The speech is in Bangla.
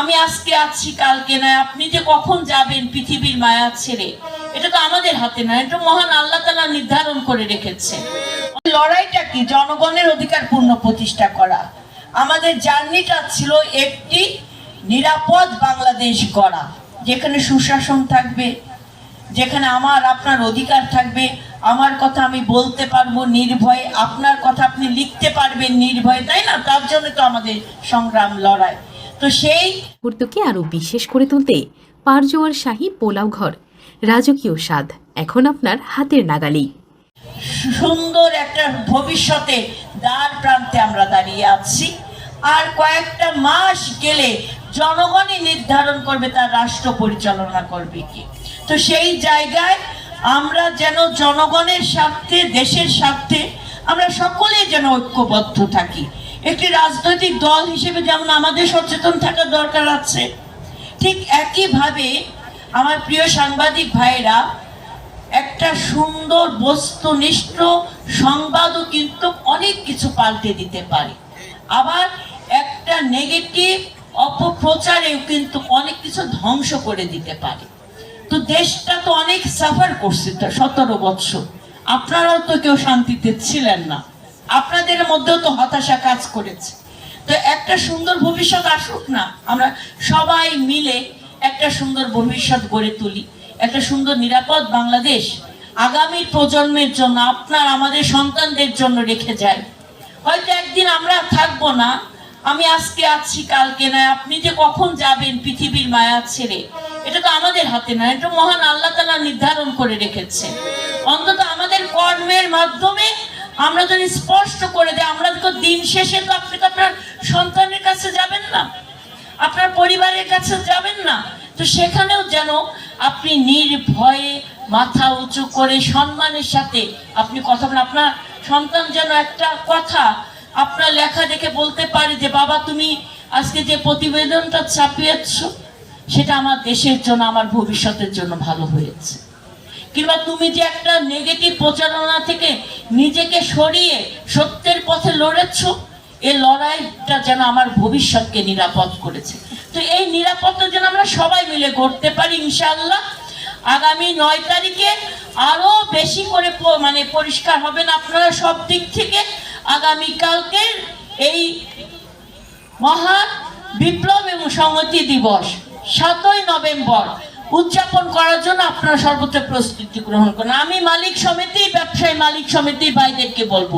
আমি আজকে আছি, কালকে নয়। আপনি যে কখন যাবেন পৃথিবীর মায়া ছেড়ে, এটা তো আমাদের হাতে নয়, এটা মহান আল্লাহ তালা নির্ধারণ করে রেখেছে। লড়াইটা কি? জনগণের অধিকার পূর্ণ প্রতিষ্ঠা করা। আমাদের জার্নিটা ছিল একটি নিরাপদ বাংলাদেশ গড়া, যেখানে সুশাসন থাকবে, যেখানে আমার, আপনার অধিকার থাকবে। আমার কথা আমি বলতে পারব নির্ভয়ে, আপনার কথা আপনি লিখতে পারবেন নির্ভয়ে, তাই না? তার জন্য তো আমাদের সংগ্রাম, লড়াই। তো সেই মুহূর্তকে আরও বিশেষ করে তুলতে পারজোয়ার শাহী পোলাও ঘর। রাজকীয় স্বাদ এখন আপনার হাতের নাগালেই। সুন্দর একটা ভবিষ্যতে দ্বার প্রান্তে আমরা দাঁড়িয়ে আছি। আর কয়েকটা মাস গেলে জনগণই নির্ধারণ করবে তার রাষ্ট্র পরিচালনা করবে কি। তো সেই জায়গায় আমরা যেন জনগণের স্বার্থে দেশের স্বার্থে আমরা সকলে যেন ঐক্যবদ্ধ থাকি। একটি রাজনৈতিক দল হিসেবে যেমন আমাদের সচেতন থাকার দরকার আছে, ঠিক একইভাবে আমার প্রিয় সাংবাদিক ভাইরা একটা সুন্দর, বস্তুনিষ্ঠ সংবাদও কিন্তু অনেক কিছু পাল্টে দিতে পারে। আবার একটা নেগেটিভ অপপ্রচারেও কিন্তু অনেক কিছু ধ্বংস করে দিতে পারে। তো দেশটা তো অনেক সাফার করছে সতেরো বৎসর আপনারাও তো কেউ শান্তিতে ছিলেন না। আপনাদের মধ্যেও তো হতাশা কাজ করেছে। তো একটা সুন্দর ভবিষ্যৎ আসুক না, আমরা সবাই মিলে একটা সুন্দর ভবিষ্যৎ গড়ে তুলি, একটা সুন্দর নিরাপদ বাংলাদেশ আগামী প্রজন্মের জন্য, আপনার আমাদের সন্তানদের জন্য রেখে যায়। হয়তো একদিন আমরা থাকব না, আমি আজকে আছি, কালকে নয়, আপনি যে কখন যাবেন পৃথিবীর মায়া ছেড়ে, এটা তো আমাদের হাতে নয়, এটা মহান আল্লাহ তালা নির্ধারণ করে রেখেছে। অন্তত আমাদের কর্মের মাধ্যমে আমরা যদি স্পষ্ট করে দেয় আমরা তো দিন শেষে তো আপনি তো আপনার সন্তানের কাছে যাবেন না। আপনার পরিবারের কাছে যাবেন না। তো সেখানেও যেন আপনি নির্ভয়ে মাথা উঁচু করে সম্মানের সাথে আপনি কথা বলেন। আপনার সন্তান যেন একটা কথা আপনার লেখা দেখে বলতে পারে যে, বাবা, তুমি আজকে যে প্রতিবেদনটা ছাপিয়েছ, সেটা আমার দেশের জন্য, আমার ভবিষ্যতের জন্য ভালো হয়েছে। কিংবা তুমি যে একটা নেগেটিভ প্রচারণা থেকে নিজেকে সরিয়ে সত্যের পথে লড়েছ এই লড়াইটা যেন আমার ভবিষ্যৎকে নিরাপদ করেছে। তো এই নিরাপত্তা যেন আমরা সবাই মিলে করতে পারি ইনশাআল্লাহ। আগামী নয় তারিখে আরও বেশি করে মানে পরিষ্কার হবেন আপনারা সব দিক থেকে। আগামীকালকে এই মহান বিপ্লব এবং সংহতি দিবস, সাতই নভেম্বর উদযাপন করার জন্য আপনারা সর্বোচ্চ প্রস্তুতি গ্রহণ করুন। আমি মালিক সমিতি, ব্যবসায়ী মালিক সমিতির ভাইদেরকে বলব।